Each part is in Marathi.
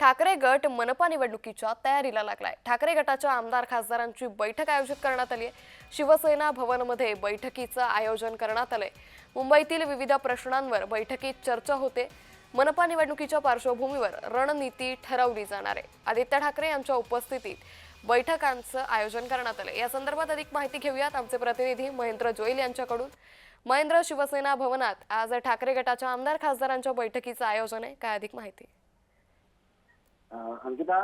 ठाकरे गट मनपा निवडणुकीच्या तयारीला लागलाय. ठाकरे गटाच्या आमदार खासदारांची बैठक आयोजित करण्यात आली आहे. शिवसेना भवनमध्ये बैठकीचं आयोजन करण्यात आलंय. मुंबईतील विविध प्रश्नांवर बैठकीत चर्चा होते. मनपा निवडणुकीच्या पार्श्वभूमीवर रणनीती ठरवली जाणार आहे. आदित्य ठाकरे यांच्या उपस्थितीत बैठकांचं आयोजन करण्यात आलं या संदर्भात अधिक माहिती घेऊयात आमचे प्रतिनिधी महेंद्र जोईल यांच्याकडून. महेंद्र शिवसेना भवनात आज ठाकरे गटाच्या आमदार खासदारांच्या बैठकीचं आयोजन आहे. काय अधिक माहिती? अंकिता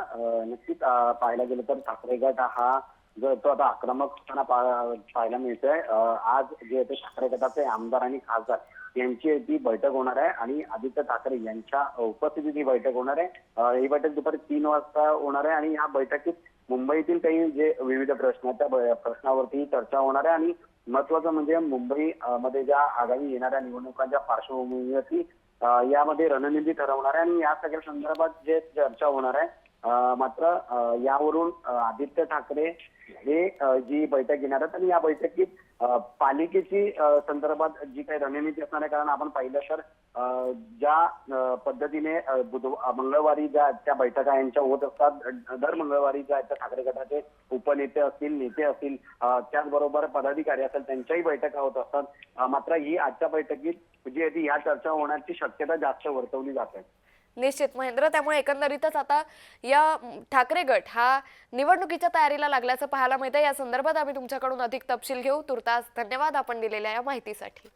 नक्कीच पाहायला गेलं तर ठाकरे गट हा जो तो आता आक्रमक पाहायला मिळतोय. आज जे ते ठाकरे गटाचे आमदार आणि खासदार यांची ती बैठक होणार आहे आणि आदित्य ठाकरे यांच्या उपस्थितीत ही बैठक होणार आहे. ही बैठक दुपारी तीन वाजता होणार आहे आणि या बैठकीत मुंबईतील काही जे विविध प्रश्न आहेत त्या प्रश्नावरती चर्चा होणार आहे आणि महत्वाचं म्हणजे मुंबई मध्ये ज्या आगामी येणाऱ्या निवडणुकांच्या पार्श्वभूमीवरती यामध्ये रणनीती ठरवणार आहे आणि या सगळ्या संदर्भात जे चर्चा होणार आहे मात्र यावरून आदित्य ठाकरे हे जी बैठक घेणार आहेत आणि या बैठकीत पालिकेची संदर्भात जी काही रणनीती असणार आहे कारण आपण पाहिलं तर ज्या पद्धतीने बुधवार मंगळवारी ज्या त्या बैठका यांच्या होत असतात दर मंगळवारी ज्या आहेत त्या ठाकरे गटाचे उपनेते असतील नेते असतील त्याचबरोबर पदाधिकारी असतील त्यांच्याही बैठका होत असतात. मात्र ही आजच्या बैठकीत जी आहे ती ह्या चर्चा होण्याची शक्यता जास्त वर्तवली जात आहे. निश्चित. महेंद्र त्यामुळे एकंदरीतच आता या ठाकरे गट हा निवडणुकीच्या तयारीला लागल्याचं पाहायला मिळतं या संदर्भात आम्ही तुमच्याकडून अधिक तपशील घेऊ. तुर्तास धन्यवाद आपण दिलेल्या या माहितीसाठी.